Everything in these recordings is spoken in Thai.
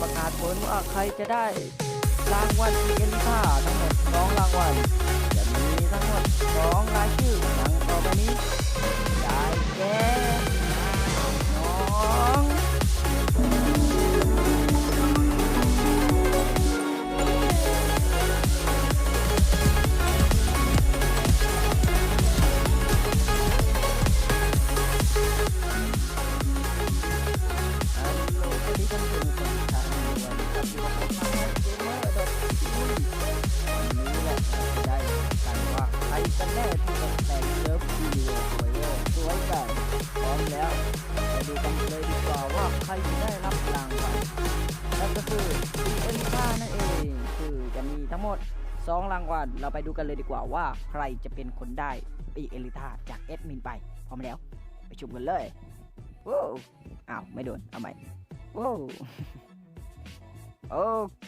ประกาศผลว่าใครจะได้ รางวัลเอนท่าทั้งหมดสองรางวัลจะมีทั้งหมดสองรายชื่อหลังต่อไปนี้ได้แก่น้อง แล้วไปดูกันเลยดีกว่าว่าใครจะได้รับรางวัลนั่นก็คือเอลิท่านั่นเองคือจะมีทั้งหมด 2 รางวัลเราไปดูกันเลยดีกว่าว่าใครจะเป็นคนได้ปีเอลิท่าจากเอดมินไปพร้อมแล้ว ไปชมกันเลยว้าวอ้าวไม่โดนเอาใหม่ว้าวโอ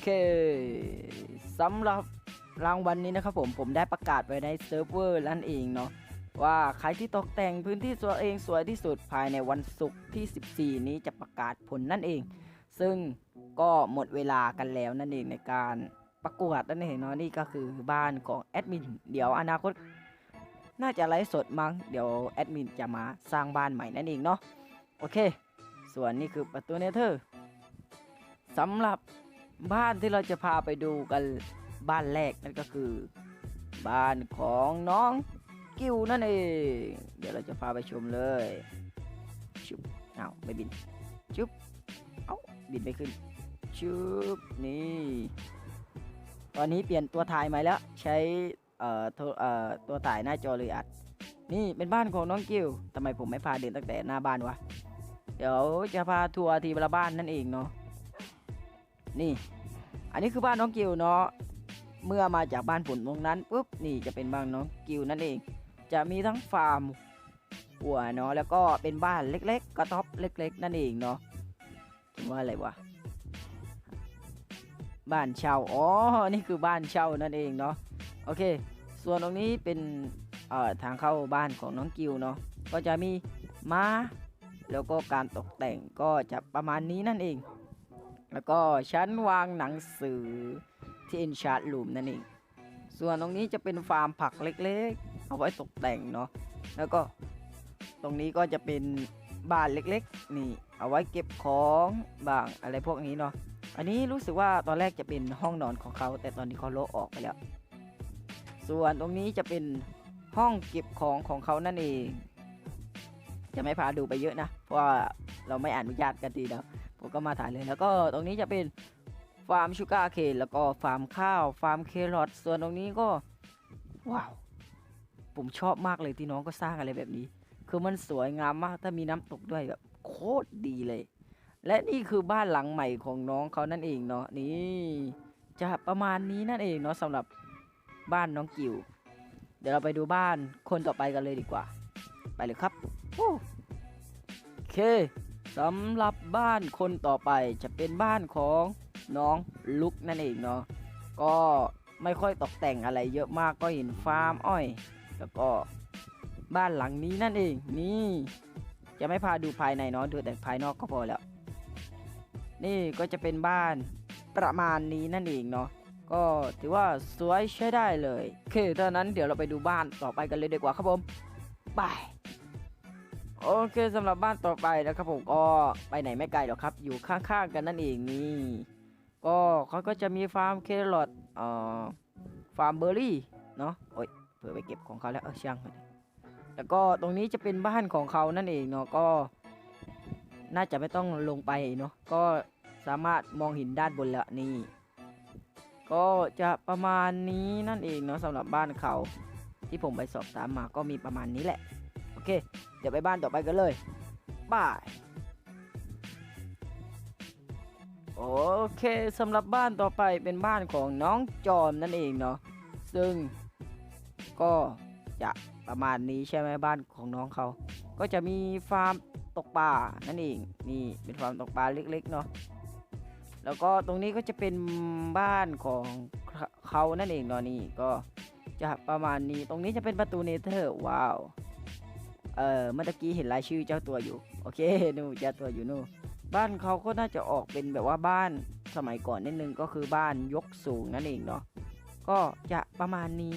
เคสำหรับรางวัลนี้นะครับผมผมได้ประกาศไว้ในเซิร์ฟเวอร์นั่นเองเนาะ ว่าใครที่ตกแต่งพื้นที่ตัวเองสวยที่สุดภายในวันศุกร์ที่ 14 นี้จะประกาศผลนั่นเอง ซึ่งก็หมดเวลากันแล้วนั่นเองในการประกวดนั่นเองเนาะนี่ก็คือบ้านของแอดมินเดี๋ยวอนาคต น่าจะไลฟ์สดมั้งเดี๋ยวแอดมินจะมาสร้างบ้านใหม่นั่นเองเนาะโอเค ส่วนนี้คือประตูเนเธอร์สำหรับบ้านที่เราจะพาไปดูกันบ้านแรกนั่นก็คือ บ้านของน้อง กิวนั่นเอง เดี๋ยวเราจะพาไปชมเลยชุบอ้าวไม่บินชุบเอ้าบินไม่ขึ้นชุบนี่ ตอนนี้เปลี่ยนตัวถ่ายใหม่แล้ว ใช้เอ่อเอ่อตัวถ่ายหน้าจอเลยอัด นี่เป็นบ้านของน้องกิวทำไมผมไม่พาเดินตั้งแต่หน้าบ้านวะ เดี๋ยวจะพาทัวร์ทีละบ้านนั่นเองเนาะ นี่ อันนี้คือบ้านน้องกิวเนาะเมื่อมาจากบ้านผุนตรงนั้นปุ๊บนี่จะเป็นบ้านน้องกิวนั่นเอง จะมีทั้งฟาร์มหัวเนาะแล้วก็เป็นบ้านเล็ก ๆ กระต๊อบเล็ก ๆ นั่นเองเนาะคิดว่าอะไรวะบ้านเช่าอ๋อนี่คือบ้านเช่านั่นเองเนาะโอเค ส่วนตรงนี้เป็นเอ่อทางเข้าบ้านของน้องกิวเนาะก็จะมีม้าแล้วก็การตกแต่งก็จะประมาณนี้นั่นเอง แล้วก็ชั้นวางหนังสือที่อินชาร์ดลูมนั่นเอง ส่วนตรงนี้จะเป็นฟาร์มผักเล็กๆ เอาไว้ตกแต่งเนาะแล้วก็ตรงนี้ก็จะเป็นบ้านเล็กๆ นี่ เอาไว้เก็บของบางอะไรพวกนี้เนาะอันนี้รู้สึกว่าตอนแรกจะเป็นห้องนอนของเขา แต่ตอนนี้เขาโละออกไปแล้ว ส่วนตรงนี้จะเป็นห้องเก็บของของเขานั่นเอง จะไม่พาดูไปเยอะนะ เพราะว่าเราไม่อนุญาตกันทีเดียวผมก็มาถ่ายเลย แล้วก็ตรงนี้จะเป็นฟาร์มชูการ์เคนแล้วก็ฟาร์มข้าว ฟาร์มเครอทส่วนตรงนี้ก็ ว้าว ผมชอบมากเลยที่น้องก็สร้างอะไรแบบนี้ คือมันสวยงามมากถ้ามีน้ำตกด้วยแบบโคตรดีเลย และนี่คือบ้านหลังใหม่ของน้องเขานั่นเองเนาะนี่จะประมาณนี้นั่นเองเนาะสำหรับบ้านน้องกิว เดี๋ยวเราไปดูบ้านคนต่อไปกันเลยดีกว่า ไปเลยครับโอเคสำหรับบ้านคนต่อไปจะเป็นบ้านของน้องลุกนั่นเองเนาะก็ไม่ค่อยตกแต่งอะไรเยอะมากก็เห็นฟาร์มอ้อย แล้วก็บ้านหลังนี้นั่นเองนี่จะไม่พาดูภายในเนาะดูแต่ภายนอกก็พอแล้ว นี่ก็จะเป็นบ้านประมาณนี้นั่นเองเนาะก็ถือว่าสวยใช้ได้เลยโอเคเท่านั้นเดี๋ยวเราไปดูบ้านต่อไปกันเลยดีกว่าครับผมไปโอเคสำหรับบ้านต่อไปนะครับผมก็ไปไหนไม่ไกลหรอกครับ อยู่ข้างๆกันนั่นเองนี่ก็เขาก็จะมีฟาร์มเครอทเอ่อฟาร์มเบอร์รี่เนาะโอ้ย เผื่อไปเก็บของเขาแล้วเออช่างมันแล้วก็ตรงนี้จะเป็นบ้านของเขานั่นเองเนาะก็ น่าจะไม่ต้องลงไปเนาะก็สามารถมองเห็นด้านบนแล้วนี่ ก็จะประมาณนี้นั่นเองเนาะสำหรับบ้านเขา ที่ผมไปสอบถามมาก็มีประมาณนี้แหละ โอเค เดี๋ยวไปบ้านต่อไปกันเลยบายโอเคสำหรับบ้านต่อไปเป็นบ้านของน้องจอมนั่นเองเนาะซึ่ง ก็จะประมาณนี้ใช่ไหมบ้านของน้องเขา ก็จะมีฟาร์มตกปลานั่นเองนี่เป็นฟาร์มตกปลาเล็กๆเนาะแล้วก็ตรงนี้ก็จะเป็นบ้านของเขานั่นเองเนาะนี่ก็จะประมาณนี้ตรงนี้จะเป็นประตูเนเธอร์ว้าวเออเมื่อกี้เห็นรายชื่อเจ้าตัวอยู่โอเคนู่นเจ้าตัวอยู่นู่นบ้านเขาก็น่าจะออกเป็นแบบว่าบ้านสมัยก่อนนิดนึงก็คือบ้านยกสูงนั่นเองเนาะก็จะประมาณนี้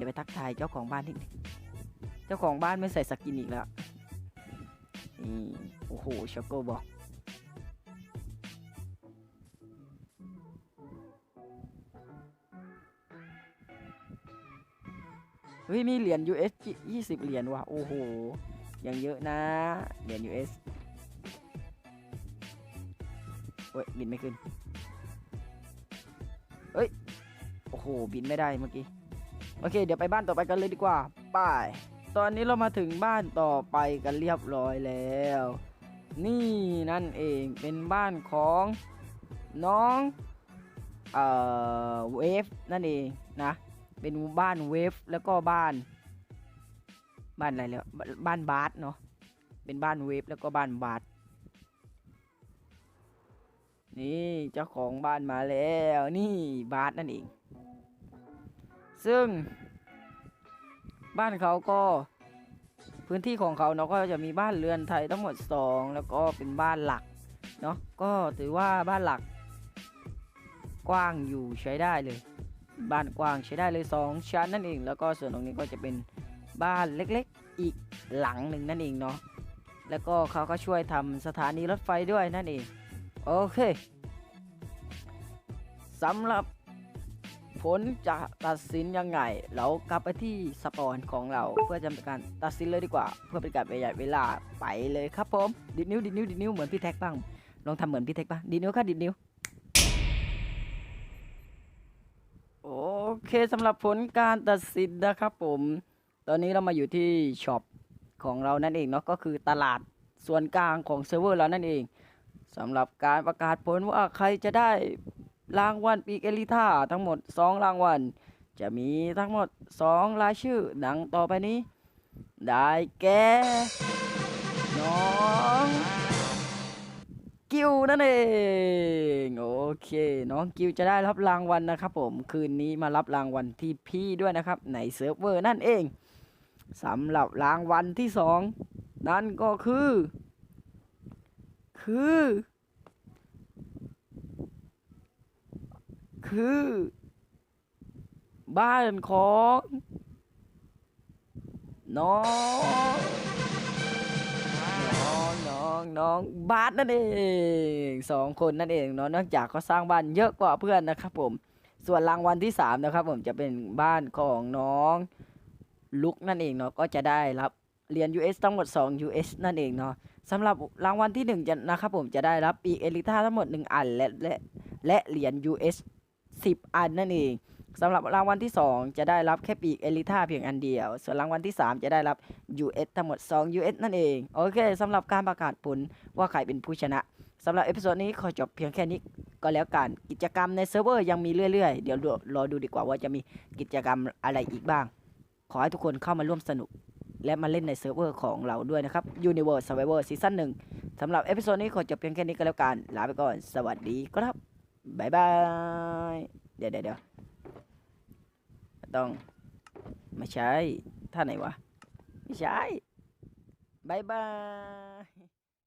ดี๋ยวไปทักทายเจ้าของบ้านนิดนึงเจ้าของบ้านไม่ใส่สกินอีกแล้วนี่โอ้โหช็อกโกบอกเฮ้ยมีเหรียญ US ยี่สิบเหรียญว่ะโอ้โหยังเยอะนะเหรียญ US เฮ้ยบินไม่ขึ้นเฮ้ยโอ้โหบินไม่ได้เมื่อกี้ โอเค เดี๋ยวไปบ้านต่อไปกันเลยดีกว่าไปตอนนี้เรามาถึงบ้านต่อไปกันเรียบร้อยแล้ว นี่นั่นเองเป็นบ้านของน้องเอ่อเวฟนั่นเองนะเป็นบ้านเวฟแล้วก็บ้าน บ้านอะไรแล้วบ้านบาสเนาะเป็นบ้านเวฟแล้วก็บ้านบาสนี่เจ้าของบ้านมาแล้ว นี่บาสนั่นเอง ซึ่งบ้านเขาก็พื้นที่ของเขาเนาะก็จะมีบ้านเรือนไทยทั้งหมด 2 แล้วก็เป็นบ้านหลักเนาะก็ถือว่าบ้านหลัก กว้างอยู่ใช้ได้เลย บ้านกว้างใช้ได้เลย 2 ชั้นนั่นเอง แล้วก็ส่วนตรงนี้ก็จะเป็นบ้านเล็กๆ อีกหลังหนึ่งนั่นเองเนาะแล้วก็เขาก็ช่วยทำสถานีรถไฟด้วยนั่นเองโอเคสำหรับ ผลจะตัดสินยังไง เรากลับไปที่สปอนของเราเพื่อจะเป็นการตัดสินเลยดีกว่า เพื่อเป็นการประหยัดเวลาไปเลยครับผมดิดนิ้วดิดนิ้วดิดนิ้วเหมือนพี่แท็กบ้างลองทำเหมือนพี่แท็กบ้างดิดนิ้วค่ะดิดนิ้วโอเคสำหรับผลการตัดสินนะครับผม ตอนนี้เรามาอยู่ที่ช็อปของเรานั่นเองเนาะก็คือตลาดส่วนกลางของเซิร์ฟเวอร์เรานั่นเองสำหรับการประกาศผลว่าใครจะได้ รางวัลปีกเอลิท่าทั้งหมด 2 รางวัล จะมีทั้งหมด 2 รายชื่อดังต่อไปนี้ ได้แก่น้องกิวนั่นเองโอเคน้องกิวจะได้รับรางวัลนะครับผมคืนนี้มารับรางวัลที่พี่ด้วยนะครับ ในเซิร์ฟเวอร์นั่นเองสำหรับรางวัลที่สองนั่นก็คือ คือ คือ บ้านของน้องน้องน้องน้องบาสนั่นเองสองคนนั่นเองเนาะเนื่อกจากเขาสร้างบ้านเยอะกว่าเพื่อนนะครับผม ส่วนรางวัลที่สามนะครับ ผมจะเป็นบ้านของน้องลุกนั่นเองเนาะก็จะได้รับเหรียญ US ทั้งหมด 2 US นั่นเองเนาะสำหรับรางวัลที่1จะนะครับผมจะได้รับปีเอลิท่าทั้งหมด 1 อันและและและเหรียญ US 10 อันนั่นเองสำหรับรางวัลที่ 2 จะได้รับแค่ปีกเอลิท่าเพียงอันเดียว ส่วนรางวัลที่ 3 จะได้รับ US ทั้งหมด 2 US นั่นเอง โอเคสำหรับการประกาศผลว่าใครเป็นผู้ชนะสำหรับเอพิโซดนี้ขอจบเพียงแค่นี้ก็แล้วกัน กิจกรรมในเซิร์ฟเวอร์ยังมีเรื่อยๆ เดี๋ยวรอดูดีกว่าว่าจะมีกิจกรรมอะไรอีกบ้าง ขอให้ทุกคนเข้ามาร่วมสนุก และมาเล่นในเซิร์ฟเวอร์ของเราด้วยนะครับ Universe Survivor ซีซั่นหนึ่งสำหรับเอพิโซดนี้ขอจบเพียงแค่นี้ก็แล้วกันลาไปก่อน สวัสดีครับ บายบายเดี๋ยวเดี๋ยวเดี๋ยวต้อง ไม่ใช่ท่าไหนวะ ไม่ใช่บายบาย